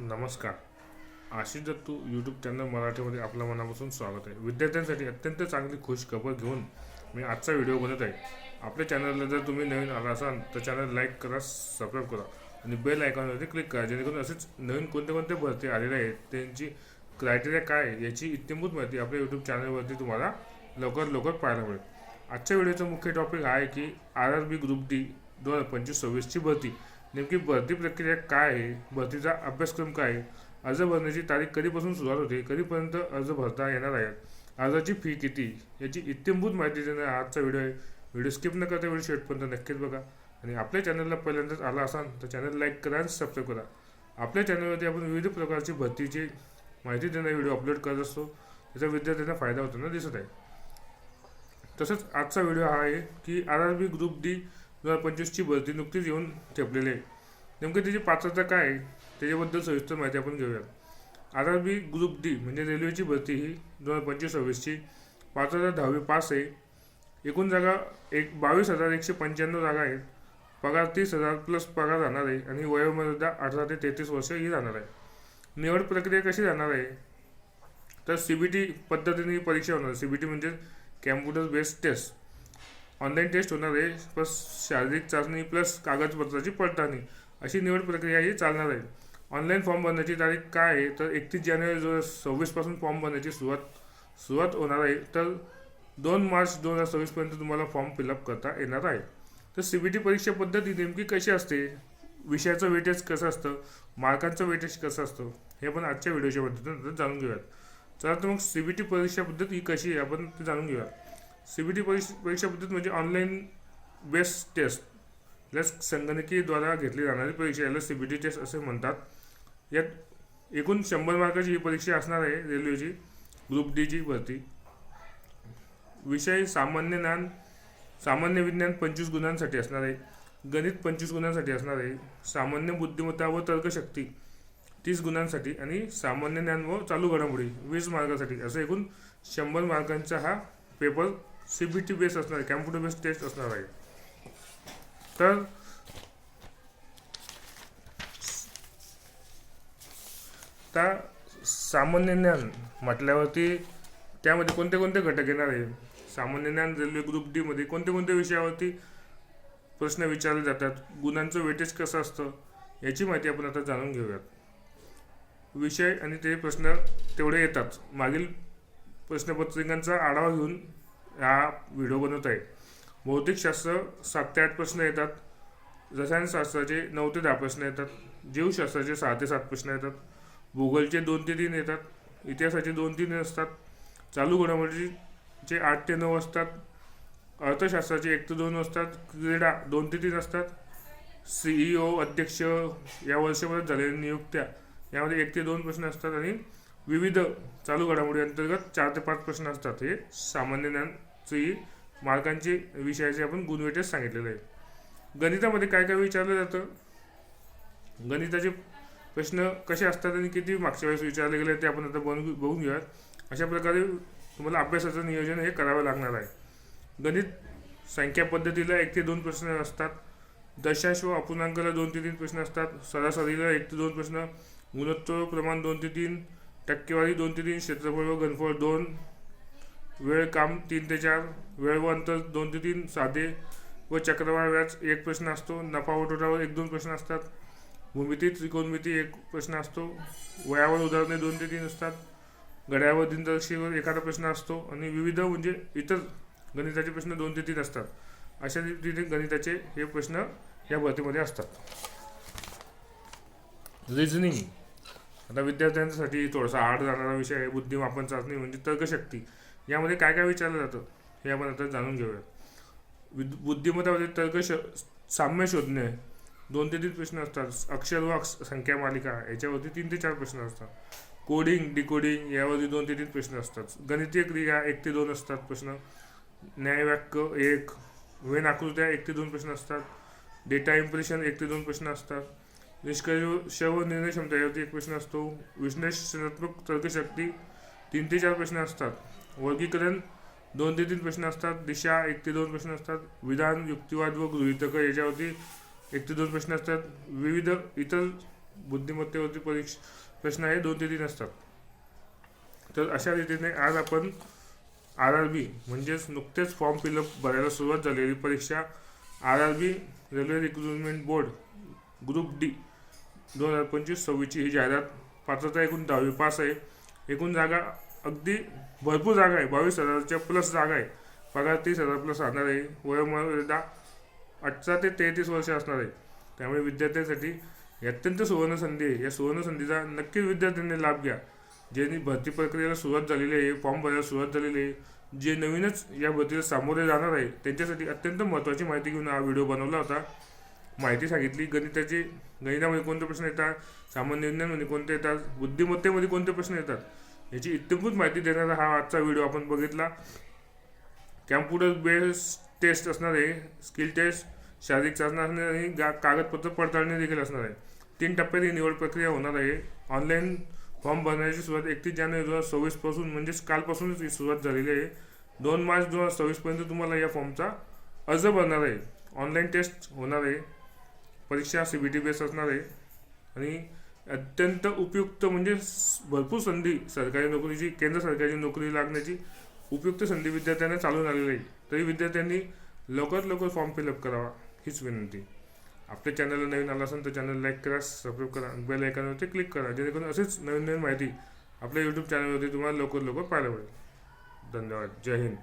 नमस्कार. Ashish Dattu YouTube channel मराठीमध्ये आपल्या मनापासून स्वागत आहे. विद्यार्थ्यांसाठी अत्यंत चांगली खुश खबर घेऊन मी आजचा व्हिडिओ बनत आहे. आपल्या चॅनलला जर तुम्ही नवीन आला असाल तर चॅनल लाईक करा सबस्क्राईब करा आणि बेल आयकॉनवरती क्लिक करा जेणेकरून असेच नवीन कोणते कोणते भरती आलेले आहेत त्यांची क्रायटेरिया काय आहे याची इत्यंभूत माहिती आपल्या यूट्यूब चॅनलवरती तुम्हाला लवकर लवकर पाहायला मिळेल. आजच्या व्हिडिओचा मुख्य टॉपिक आहे की R R B group D दोन हजार पंचवीस सव्वीसची भरती. नेमकी भरती प्रक्रिया काय आहे? भरतीचा अभ्यासक्रम काय आहे? अर्ज भरण्याची तारीख कधीपासून सुरुवात होते? कधीपर्यंत अर्ज भरता येणार आहे? अर्जाची फी किती? याची इत्यंभूत माहिती देणार आजचा व्हिडिओ आहे. व्हिडिओ स्किप न करता व्हिडिओ शेवटपर्यंत नक्कीच बघा. आणि आपल्या चॅनलला पहिल्यांदाच आला असाल तर चॅनल लाईक करा आणि सबस्क्राईब करा. आपल्या चॅनलवरती आपण विविध प्रकारची भरतीची माहिती देणारे व्हिडिओ अपलोड करत असतो. त्याचा विद्यार्थ्यांना फायदा होताना दिसत आहे. तसंच आजचा व्हिडिओ हा आहे की R R B group D हजार पंचवीसची भरती नुकतीच येऊन ठेपलेली आहे. नेमकं त्याची पात्रता काय आहे? त्याच्याबद्दल सविस्तर माहिती आपण घेऊयात. R R B group D म्हणजे रेल्वेची भरती ही दोन हजार पंचवीस सव्वीसची पात्रता दहावी पास आहे. एकूण जागा एक बावीस हजार एकशे पंच्याण्णव जागा आहेत. पगार तीस हजार प्लस पगार राहणार आहे आणि वयोमर्यादा अठरा ते तेहतीस वर्ष ही राहणार आहे. निवड प्रक्रिया कशी राहणार आहे? तर सी बी टी पद्धतीने परीक्षा होणार. सी बी टी म्हणजे computer based test. Online test होणार आहे प्लस शारीरिक चाचणी प्लस कागदपत्राची पडताळणी अशी निवड प्रक्रिया ही चालणार आहे. ऑनलाईन फॉर्म भरण्याची तारीख काय आहे? तर एकतीस जानेवारी दोन हजार सव्वीसपासून फॉर्म भरण्याची सुरुवात सुरुवात होणार आहे. तर दोन मार्च दोन हजार सव्वीसपर्यंत तुम्हाला फॉर्म फिलअप करता येणार आहे. तर सी बी टी परीक्षा पद्धती नेमकी कशी असते? विषयाचं वेटेज कसं असतं? मार्कांचं वेटेज कसं असतं? हे आपण आजच्या व्हिडिओच्या पद्धतीने जाणून घेऊयात. चला तर मग सी बी टी परीक्षा पद्धत ही कशी आहे? आपण ते जाणून घेऊया सी बी टी परीक्षा परीक्षा पद्धत म्हणजे ऑनलाईन बेस्ट टेस्ट लस संगणकीद्वारा घेतली जाणारी परीक्षा याला सी बी टी टेस्ट असे म्हणतात. यात एकूण शंभर मार्काची ही परीक्षा असणार आहे रेल्वेची ग्रुप डीची भरती. विषय सामान्य ज्ञान सामान्य विज्ञान पंचवीस गुणांसाठी असणार आहे. गणित पंचवीस गुणांसाठी असणार आहे. सामान्य बुद्धिमत्ता व तर्कशक्ती तीस गुणांसाठी आणि सामान्य ज्ञान व चालू घडामोडी वीस मार्कासाठी. असं एकूण शंभर मार्कांचा हा paper C B T base असणार आहे कॅम्प्युटर बेस टेस्ट असणार आहे. तर आता सामान्य ज्ञान म्हटल्यावरती त्यामध्ये कोणते कोणते घटक येणार आहे सामान्य ज्ञान रेल्वे ग्रुप डीमध्ये कोणते कोणते विषयावरती प्रश्न विचारले जातात? गुणांचं वेटेज कसं असतं? याची माहिती आपण आता जाणून घेऊयात. विषय आणि ते प्रश्न तेवढे येतात. मागील प्रश्नपत्रिकांचा आढावा घेऊन हा व्हिडिओ बनवत आहे. भौतिकशास्त्र सात ते आठ प्रश्न येतात. रसायनशास्त्राचे नऊ ते दहा प्रश्न येतात. जीवशास्त्राचे सहा ते सात प्रश्न येतात. भूगोलचे दोन ते तीन येतात. इतिहासाचे दोन तीन असतात. चालू घडामोडीचे आठ ते नऊ असतात. अर्थशास्त्राचे एक ते दोन असतात. क्रीडा दोन ते तीन असतात. सीईओ अध्यक्ष या वर्षभरात झालेल्या नियुक्त्या यामध्ये एक ते दोन प्रश्न असतात आणि विविध चालू घडामोडी अंतर्गत चार ते पाच प्रश्न असतात. हे सामान्य ज्ञान ज्ञानची मार्कांचे विषयाचे आपण गुणवेटेज सांगितलेलं आहे गणितामध्ये काय काय विचारलं जातं? गणिताचे प्रश्न कसे असतात आणि किती मागच्या वेळेस विचारले गेले ते आपण आता बनवून बघून घेऊयात. अशा प्रकारे तुम्हाला अभ्यासाचं नियोजन हे करावं लागणार आहे. गणित संख्या पद्धतीला एक ते दोन प्रश्न असतात. दशांश व अपूर्णांकाला दोन ते तीन प्रश्न असतात. सरासरीला एक ते दोन प्रश्न. गुणोत्तर प्रमाण दोन ते तीन. टक्केवारी दोन ते तीन. क्षेत्रफळ व घनफळ दोन. वेळ काम तीन ते चार वेळ व अंतर दोन ते तीन साधे व चक्रवाढ व्याज एक प्रश्न असतो. नफा व तोटावर एक दोन प्रश्न असतात. भूमिती त्रिकोणमिती एक प्रश्न असतो. वयावर उदाहरणे दोन ते तीन असतात. घड्यावर दिनदर्शीवर एखादा प्रश्न असतो आणि विविध म्हणजे इतर गणिताचे प्रश्न दोन ते तीन असतात. अशा रीतीने गणिताचे हे प्रश्न या भरतीमध्ये असतात. रिझनिंग आता विद्यार्थ्यांसाठी थोडासा आड जाणारा विषय आहे. बुद्धिमापन चाचणी म्हणजे तर्कशक्ती. यामध्ये काय काय विचारलं जातं हे आपण आता जाणून घेऊया. विद बुद्धिमत्तामध्ये तर्क श साम्य शोधणे दोन ते तीन प्रश्न असतात. अक्षर व अक्ष संख्या मालिका याच्यावरती तीन ते चार प्रश्न असतात. कोडिंग डिकोडिंग यावरती दोन ते तीन प्रश्न असतात. गणितीय क्रिया एक ते दोन असतात प्रश्न. न्यायवाक्य एक. वेन आकृत्या एक ते दोन प्रश्न असतात. डेटा इम्प्रेशन एक ते दोन प्रश्न असतात. निष्कर्ष व निर्णय क्षमता यावरती एक प्रश्न असतो. विश्लेषणात्मक तर्कशक्ती तीन ते चार प्रश्न असतात. वर्गीकरण दोन ते तीन प्रश्न असतात. दिशा एक ते दोन प्रश्न असतात. विधान युक्तिवाद व गृहितक याच्यावरती एक ते दोन प्रश्न असतात. विविध इतर बुद्धिमत्तेवरती परीक्षा प्रश्न हे दोन ते तीन असतात. तर अशा रीतीने आज आपण आर आर बी म्हणजेच नुकतेच फॉर्म फिलअप भरायला सुरुवात झालेली परीक्षा R R B railway recruitment board group D दोन हजार पंचवीस सव्वीसची ही जाहिरात पात्रता एकूण दहावी पास आहे. एकूण जागा अगदी भरपूर जागा आहे. बावीस हजारच्या प्लस जागा आहे. पगार तीस हजार प्लस राहणार आहे. वयोमर्यादा अठरा ते तेहतीस वर्ष असणार आहे. त्यामुळे विद्यार्थ्यांसाठी अत्यंत सुवर्ण संधी आहे. या सुवर्ण संधीचा नक्कीच विद्यार्थ्यांनी लाभ घ्या. ज्यांनी भरती प्रक्रियेला सुरुवात झालेली आहे फॉर्म भरायला सुरुवात झालेली आहे जे नवीनच या भरतीला सामोरे जाणार आहे त्यांच्यासाठी अत्यंत महत्त्वाची माहिती घेऊन हा व्हिडिओ बनवला होता. माहिती सांगितली गणिताची गणितामध्ये कोणते प्रश्न येतात सामान्य विज्ञानमध्ये कोणते येतात बुद्धिमत्तेमध्ये कोणते प्रश्न येतात? याची इत्यंभूत माहिती देणारा हा आजचा व्हिडिओ आपण बघितला. कॅम्प्युटर बेस्ड टेस्ट असणार आहे स्किल टेस्ट शारीरिक चाचणी असणार आणि गा कागदपत्र पडताळणी देखील असणार आहे. तीन टप्प्यात ही निवड प्रक्रिया होणार आहे. ऑनलाईन फॉर्म भरण्याची सुरुवात एकतीस जानेवारी दोन हजार सव्वीसपासून म्हणजेच कालपासूनच ही सुरुवात झालेली आहे. दोन मार्च दोन हजार सव्वीसपर्यंत तुम्हाला या फॉर्मचा अर्ज भरणार आहे. ऑनलाईन टेस्ट होणार आहे. परीक्षा सी बी टी बेस असणार आहे. आणि अत्यंत उपयुक्त म्हणजे भरपूर संधी सरकारी नोकरीची केंद्र सरकारी नोकरी लागण्याची उपयुक्त संधी विद्यार्थ्यांना चालून आलेली आहे. तरी विद्यार्थ्यांनी लवकरात लवकर फॉर्म फिलअप करावा हीच विनंती. आपल्या चॅनलला नवीन आला असेल तर चॅनल लाईक करा सबस्क्राईब करा बेल आयकॉनवरती क्लिक करा जेणेकरून असेच नवीन नवीन माहिती आपल्या यूट्यूब चॅनलवरती तुम्हाला लवकर लवकर पाहायला मिळेल. धन्यवाद. जय हिंद.